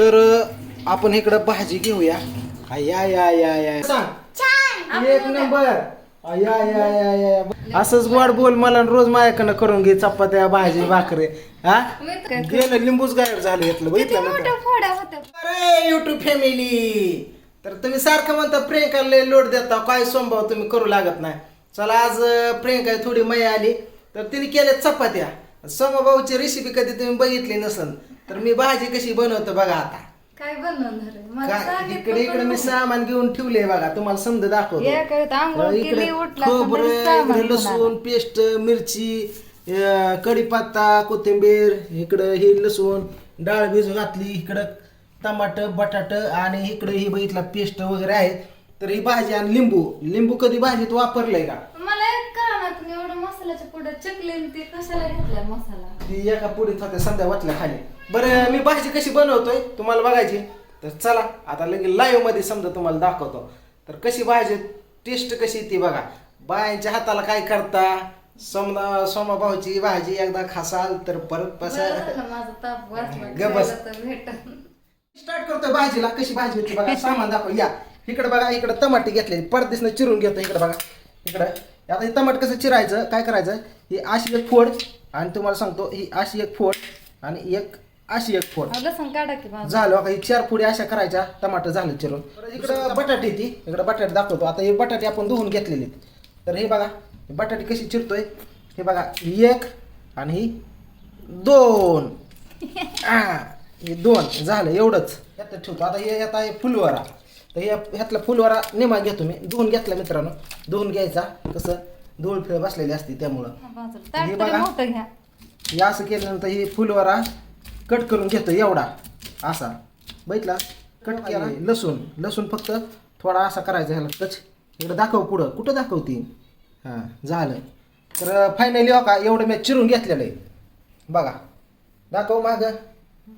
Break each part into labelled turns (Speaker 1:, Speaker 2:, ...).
Speaker 1: तर आपण इकडं भाजी घेऊया. या या या या. सांग. एक नंबर. या या या या. असंच गोड बोल मला रोज माझ्याकडनं करून घे चपात्या भाजी भाकरी. हा?
Speaker 2: मी तर काय
Speaker 1: गेलं लिंबूच गायब झालं घेतलं
Speaker 2: किती
Speaker 1: बघितलं ना अरे युट्यूब फॅमिली तर तुम्ही सारखं म्हणता प्रियंकाला लोड देता काय संभाव तुम्ही करू लागत नाही. चला आज अं, प्रियंका थोडी मया आली. तर तिने केल्या चपात्या. समभाऊची रेसिपी कधी तुम्ही बघितली नसन तर मी भाजी कशी बनवतो बघा आता.
Speaker 2: काय बनवणार आहे? मला
Speaker 1: काय
Speaker 2: सांगितलं
Speaker 1: इकडे इकडे
Speaker 2: पण
Speaker 1: मी सामान घेऊन ठेवले बघा तुम्हाला समजा दाखवतो.
Speaker 2: या कळत आंघोळ
Speaker 1: इकडे
Speaker 2: उठला सामान घेऊन आला.
Speaker 1: लसूण पेस्ट मिरची अं, कढीपत्ता कोथिंबीर इकडं ही लसूण डाळ भिजू घातली इकडं टमाट बटाट आणि इकडं ही बघितला पेस्ट वगैरे आहेत तर ही भाजी आणि लिंबू. लिंबू कधी भाजीत वापरलंय का?
Speaker 2: मला एक कळा ना तुम्ही एवढं मसाल्याच्या पुढे चकली आणि ते कशाला घेतलाय मसाला?
Speaker 1: ती एका पुढीत होत्या संध्या वाटल्या खाली. बरं मी भाजी कशी बनवतोय? तुम्हाला बघायची. तर चला आता लगे लाईव्हमध्ये समजा तुम्हाला दाखवतो. तर कशी भाजी टेस्ट कशी ती बघा. बायांच्या हाताला काय करता? सोमना सोमा भाऊची भाजी एकदा खासाल तर परत ग बस. स्टार्ट करतोय भाजीला. कशी भाजी होती बघा. सामान दाखव. या. इकडे बघा इकडे टमाटे घेतले. परदेशनं चिरून घेतो इकडे बघा. इकडे. आता हे टमाट कसं चिरायचं? काय करायचं? ही अशी एक फोड. आणि तुम्हाला सांगतो ही अशी एक फोड. आणि एक अशी एक फोड.
Speaker 2: लसूण काढा की माझं.
Speaker 1: झालं बघा ही चार पुढे अशा करायच्या टमाटर झालं चिरून. इकडं बटाटे ती इकडं बटाटे दाखवतो. आता हे बटाटे आपण धुवून घेतलेले आहेत. तर हे बघा हे बटाटे कशी चिरतोय. हे बघा ही एक आणि ही दोन. आ, हे दोन. झालं एवढंच. यात ठेवतो. आता हे आता हे फुलवारा. तर हे ह्यातला फुलवारा निमा घेतो मी. धुवून घेतला मित्रांनो. धुवून घ्यायचा. कसं? धूळ फिळ बसलेली असते त्यामुळं.
Speaker 2: बाजूला.
Speaker 1: हे
Speaker 2: तरी
Speaker 1: बघा.
Speaker 2: मोठं घ्या.
Speaker 1: हे असं केल्यानंतर ही फुलवारा कट करून घेतो एवढा. असा. बघितला? कट केला. लसूण. लसूण फक्त थोडा असा करायचा ह्याला. टच इकडे दाखव पुढं. कुठं दाखवती? हां झालं. तर फायनली हो का? एवढं मी चिरून घेतलेलं आहे. बघा. दाखव माग.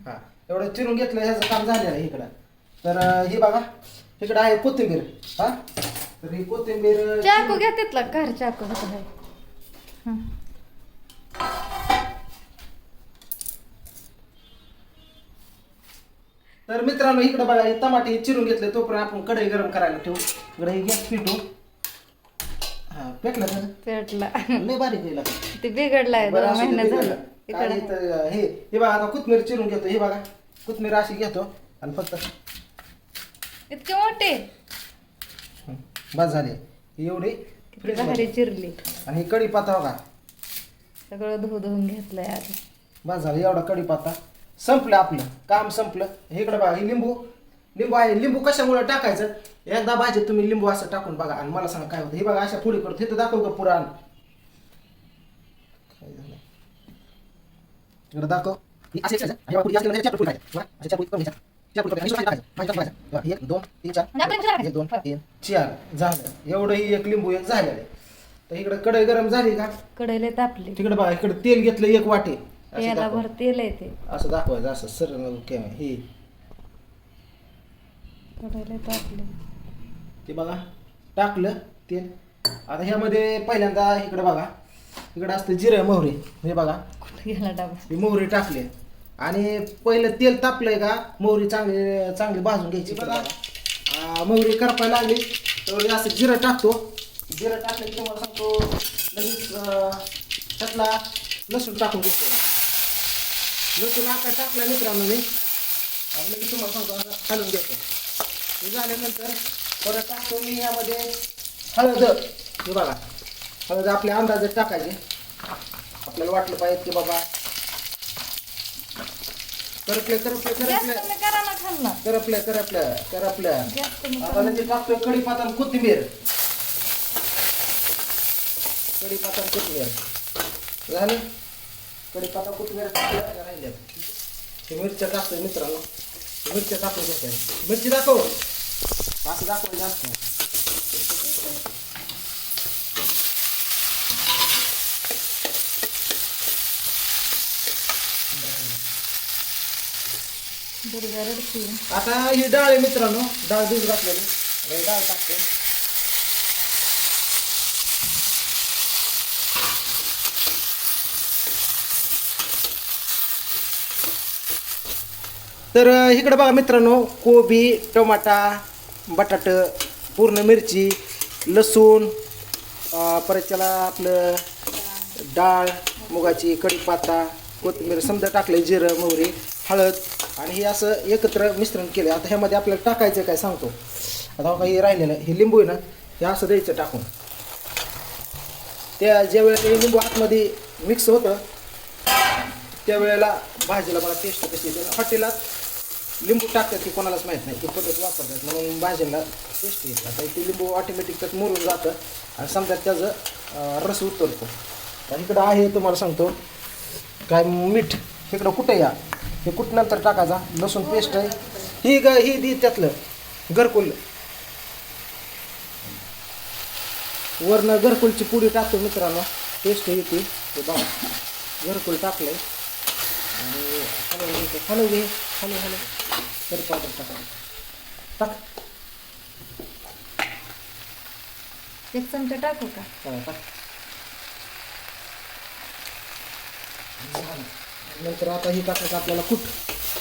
Speaker 1: हां एवढं चिरून घेतलं ह्याचं काम झालेलं आहे इकडं. तर हे बघा. इकडं आहे कोथिंबीर. हां? तर ही कोथिंबीर
Speaker 2: चाकू घ्या तिथला.
Speaker 1: तर मित्रांनो इकडे बघा हे टमाटे चिरून घेतले तोपर्यंत आपण कढई गरम करायला ठेवू. इकडे हे गॅस पिटू. हा पेटलं तर
Speaker 2: पेटला.
Speaker 1: लय बारीक लागलं.
Speaker 2: ते बिघडलाय
Speaker 1: बरं,
Speaker 2: दोन
Speaker 1: असू दे,
Speaker 2: महिने
Speaker 1: बिघडलं.
Speaker 2: झालं.
Speaker 1: काय
Speaker 2: इकडे.
Speaker 1: इथं, हे हे बघा आता कोथमीर चिरून घेतो हे बघा. कोथमीर अशी घेतो आणि फक्त
Speaker 2: इतके मोठे?
Speaker 1: बस झाले. ही एवढी
Speaker 2: किती
Speaker 1: फ्रीज
Speaker 2: भारी चिरली.
Speaker 1: आणि ही कढीपाता बघा.
Speaker 2: सगळं धुवून घेतलंय आधी
Speaker 1: बस झालं एवढा कढीपाता संपलं आपलं काम संपलं. इकडे बघा ही लिंबू लिंबू आहे. लिंबू कशामुळे टाकायचं? एकदा भाजीत तुम्ही लिंबू असं टाकून बघा आणि मला सांगा काय होतं. हे बघा अशा पुढे करतो. तिथं दाखव का पुराण? इकडे दाखव. ही हे एक दोन तीन चार. एक दोन तीन चार. झालं. एवढं ही एक लिंबू एक झालेलं आहे. तर इकडे कढई गरम झाली का?
Speaker 2: कढईला तापली.
Speaker 1: तिकडे बघा इकडे तेल घेतलं एक वाटे. अशी
Speaker 2: याला
Speaker 1: दाखव.
Speaker 2: भर तेल आहे ते.
Speaker 1: असं दाखवायचं असं सरळ केव्हा हे.
Speaker 2: कढईला तापली
Speaker 1: ते बघा टाकलं तेल आता ह्यामध्ये पहिल्यांदा इकडे बघा. इकडे असतं जिरे मोहरी हे बघा.
Speaker 2: कुठे गेला डबा?
Speaker 1: ही मोहरी टाकली. आणि पहिलं तेल तापलंय का मोहरी चांगली चांगली भाजून घ्यायची. बघा. आ, मोहरी करपायला लागली. तर असं जिरं टाकतो. जिरं टाकलं की तुम्हाला सांगतो लगेच अं, त्यातला लसूण टाकून घेतो. लसूण आका टाकला मित्रांनो मी. लगेच तुम्हाला सांगतो असं हलवून घेतो हे झाल्यानंतर परत टाकतो मी यामध्ये हळद. हे बघा हळद आपल्या अंदाजे टाकायचे. आपल्याला वाटलं पाहिजे की बाबा करपले करपल्या करपल्या करपल्या
Speaker 2: गॅस कमी
Speaker 1: आता म्हणजे टाकतोय कढीपाता कोथिंबीर. कढीपाता कोथिंबीर. झालं? कढीपाता कोथिंबीर टाकल्या राहिल्या. हे मिरच्या टाकतोय मित्रांनो. मिरच्या टाकून घेतोय मिरची दाखव. असं
Speaker 2: दुर्गा रडती
Speaker 1: आता ही डाळ आहे मित्रांनो. डाळ दूध घातलेली. डाळ टाकते. तर इकडं बघा मित्रांनो कोबी टमाटा बटाट पूर्ण मिरची लसूण परत त्याला आपलं डाळ मुगाची कढीपाता कोथिंबीर समजा टाकले जिरं मोहरी हळद आणि हे असं एकत्र मिश्रण केलं आता ह्यामध्ये आपल्याला टाकायचं काय सांगतो? आता काही राहिलेलं हे लिंबू आहे ना हे असं द्यायचं टाकून. त्या ज्या वेळेला लिंबू आतमध्ये मिक्स होतं त्यावेळेला भाजीला मला टेस्ट कशी येते? हॉटेलात लिंबू टाकतात की कोणालाच माहीत नाही ती पद्धत वापरतात. म्हणून भाजीला टेस्ट येत आता ते लिंबू ऑटोमॅटिक त्यात मुरून जातं आणि समजा त्याचं रस उतरतो. आणि इकडं आहे तुम्हाला सांगतो काय मीठ? इकडं कुठं या? हे कुठनंतर टाकायचा? लसूण पेस्ट आहे. ही ग ही दी त्यातलं घरकुल. वरनं घरकुलची पुडी टाकतो मित्रांनो. टेस्ट येते. ते बघा. घरकुल आहे आणि हलवून घ्यायचं हलव घे हलव हलव तरी पावडर टाका टाक
Speaker 2: एक चमचा टाकू का
Speaker 1: हा, टाक झालं. नंतर आता ही टाकायचं आपल्याला कुठ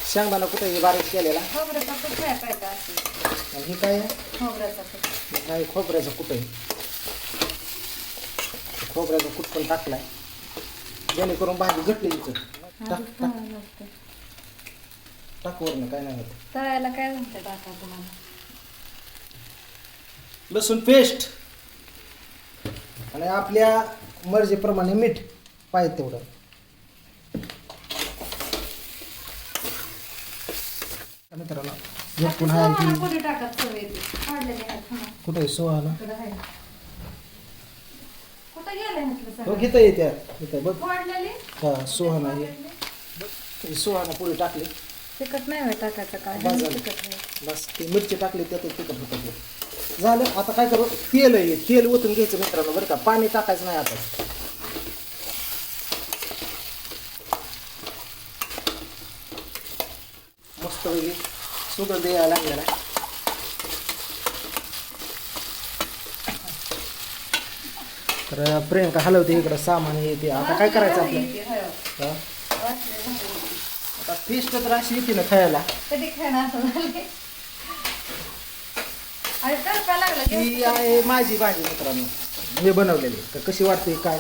Speaker 1: शेंगदाणा कुठं हे बारीक केलेला
Speaker 2: खोबऱ्याचा कुठ काय
Speaker 1: आणि ही काय आहे?
Speaker 2: खोबऱ्याचा कुठ
Speaker 1: हे काय खोबऱ्याचं कुठं आहे खोबऱ्याचं कुठ पण टाकलाय जेणेकरून भाजी घटली इथं टाक टाक. टाक वरनं काय नाही होत.
Speaker 2: तळायला काय म्हणते टाका तुम्हाला?
Speaker 1: लसूण पेस्ट आणि आपल्या मर्जीप्रमाणे मीठ पाहिजे तेवढं. मित्रांनो झटकून आहे की
Speaker 2: पुढे टाकत चव येते काढलेले आहेत हा
Speaker 1: कुठे आहे
Speaker 2: इकडं आहे. कुठं गेले म्हटलं
Speaker 1: हो
Speaker 2: सगळं?
Speaker 1: घेता येते इथं बघ. हा ही पोळी टाकली.
Speaker 2: तिखट नाही होय टाकायचं काय?
Speaker 1: बस झालं.
Speaker 2: तिखट आहे
Speaker 1: बस ती मिरची टाकली त्यात तिखट होतं ते. झालं आता काय करू? तेल आहे तेल ओतून घ्यायचं मित्रांनो बरं का? पाणी टाकायचं नाही आता. मस्त पैकी सुगंध यायला लागलेला आहे. तर प्रियंका हलवते इकडं सामान हे ते. आता काय करायचं आपलं?
Speaker 2: हो.
Speaker 1: टेस्ट तर अशी येते ना खायला.
Speaker 2: कधी खाणं असं झाले? अरे तडका लागला? की
Speaker 1: ही आहे माझी भाजी मित्रांनो. मी बनवलेली. तर कशी वाटते काय?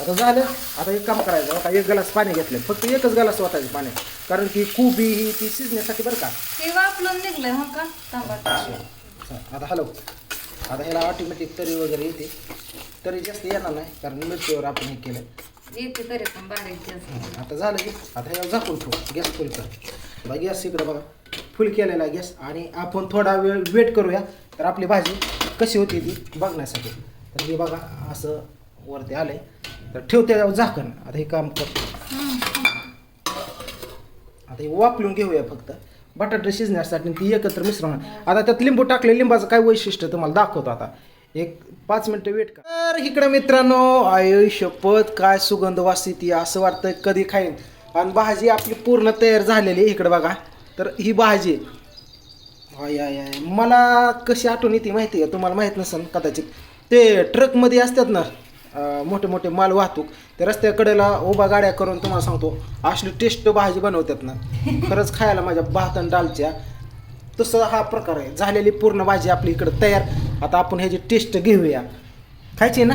Speaker 1: आता झालं. आता एक काम करायचं. आता एक ग्लास पाणी घेतलं. फक्त एकच ग्लास वाटायचं पाणी. कारण की कुबी ही ती शिजण्यासाठी बरं का.
Speaker 2: ते वापरून निघलं हो का?
Speaker 1: आता हॅलो आता ह्याला ऑटोमॅटिक तरी वगैरे येते. तरी जास्त येणार नाही कारण मिरचीवर आपण हे केलं
Speaker 2: येते तरी पण बारीक जास्त.
Speaker 1: आता झालं की आता याला झाकून ठेवू गॅस फुल कर बघा गॅस इकडं बघा फुल केलेला आहे गॅस. आणि आपण थोडा वेळ वेट करूया तर आपली भाजी कशी होती ती बघण्यासाठी. तर हे बघा असं वरती आलंय. तर ठेवते त्यावर झाकण. आता हे काम करतो. आता हे वापरून घेऊया फक्त. बटाटे शिजण्यासाठी ती एकत्र मिश्रण. आता त्यात लिंबू टाकले लिंबाचं काय वैशिष्ट्य तुम्हाला दाखवतो आता. एक पाच मिनटं वेट कर. तर इकडं मित्रांनो आयुष्य पद काय सुगंध वासिती असं वाटतं कधी खाईन. आणि भाजी आपली पूर्ण तयार झालेली आहे इकडं बघा. तर ही भाजी आय आय आय. मला कशी आठवण येते माहिती आहे तुम्हाला माहीत नसेल कदाचित. ते ट्रकमध्ये असतात ना मोठे मोठे माल वाहतूक ते रस्त्याकडेला उभा गाड्या करून तुम्हाला सांगतो असली टेस्ट भाजी बनवतात ना. खरंच खायला माझ्या भात आणि डालच्या तसं हा प्रकार आहे. झालेली पूर्ण भाजी आपली इकडं तयार. आता आपण ह्याची टेस्ट घेऊया. खायची ना?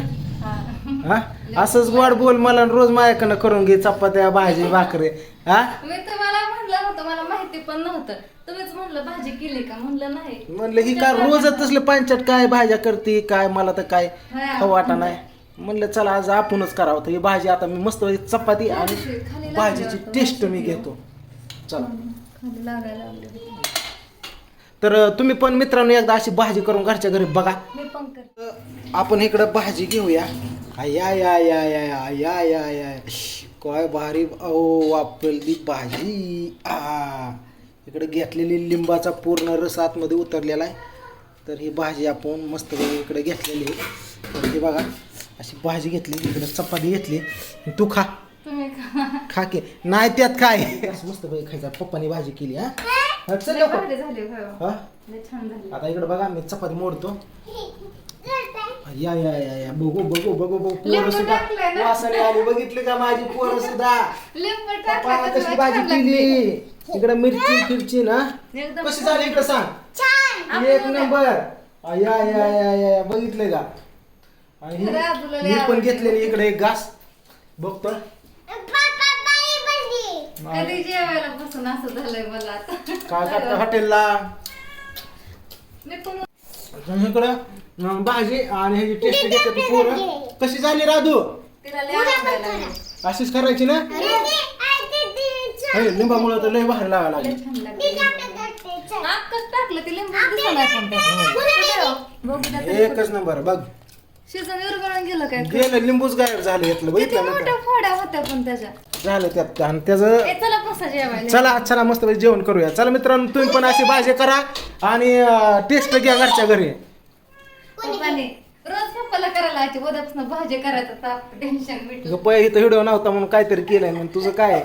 Speaker 1: हा. असंच गोड बोल मला रोज माझ्याकडनं करून घे चपात्या भाजी भाकरी. हा?
Speaker 2: मी तुम्हाला म्हणलं होतं मला माहिती पण नव्हतं. तुम्हीच म्हणलं भाजी केली का? म्हणलं नाही.
Speaker 1: म्हणलं ही काय रोजच तसले पांचट काय भाज्या करते काय मला तर काय खाऊ वाटा नाही. म्हणलं चला आज आपणच करावं. तर ही भाजी आता मी मस्त चपाती आणि भाजीची टेस्ट मी घेतो. चला.
Speaker 2: खाली लागायला लागले.
Speaker 1: तर तुम्ही पण मित्रांनो एकदा अशी भाजी करून घरच्या घरी बघा.
Speaker 2: मी पण करते
Speaker 1: आपण इकडं भाजी घेऊया. या या या या या या या या काय भारी ओ वापरली भाजी. आ इकडे घेतलेली लिंबाचा पूर्ण रस आतमध्ये उतरलेला आहे. तर ही भाजी आपण मस्त इकडे घेतलेली आहे. तर ही बघा अशी भाजी घेतली इकडे चपाती घेतली. तू खा.
Speaker 2: तुम्ही खा.
Speaker 1: की. नाही त्यात काय? मस्त पैकी खायचा पप्पानी भाजी केली हा. हा, चल
Speaker 2: लय
Speaker 1: लवकर.
Speaker 2: भारी झाले होय.
Speaker 1: हा?
Speaker 2: लय छान झाले.
Speaker 1: आता इकडे बघा मी चपाती मोडतो. या या या या. बघू बघू बघू बघू. पोरं
Speaker 2: लिंबू
Speaker 1: सुद्धा
Speaker 2: टाकलंय ना?
Speaker 1: वासाने आली बघितले का माझी पोरं सुद्धा?
Speaker 2: लिंबू
Speaker 1: कशी भाजी केली? इकडे मिरची फिरची ना?
Speaker 2: एकदम
Speaker 1: कशी झाली इकडे सांग? एक नंबर. आ, या या या या बघितलंय का? आणि
Speaker 2: लय
Speaker 1: मी पण. घेतलेली इकडे एक घास. बघतो.
Speaker 2: कधी जेवायला बसून असं झालंय मला आता.
Speaker 1: काय करता हॉटेलला?
Speaker 2: मी पण
Speaker 1: इकडं? अं, भाजी आणि ह्याची टेस्ट घेते पोरं. कशी झाली राधू?
Speaker 2: तिला लय आवडायला लागलं.
Speaker 1: अशीच करायची ना? लिंबामुळे तर लय बाहेर लावायला
Speaker 2: लय
Speaker 1: लागली.
Speaker 2: छान आत्ताच टाकलं? ते लिंबू पण हो?
Speaker 1: एकच. नंबर बघ.
Speaker 2: शिजन विरघळून गेलं काय?
Speaker 1: गेलं लिंबूच गायब झालं घेतलं
Speaker 2: किती
Speaker 1: बघितलं
Speaker 2: होत्या पण त्याच्या.
Speaker 1: झालं त्यात. आणि त्याचं
Speaker 2: ए, चला बसा जेवायला.
Speaker 1: चला चला मस्त जेवण करूया. चला मित्रांनो तुम्ही पण अशी भाजी करा आणि टेस्ट घ्या घरच्या घरी.
Speaker 2: पप्पाने रोज पप्पाला करायला उद्यापासून भाजी करायचं टेन्शन मिटलं
Speaker 1: गप्पा इथं व्हिडिओ नव्हता म्हणून काहीतरी केलंय म्हणून. तुझं काय?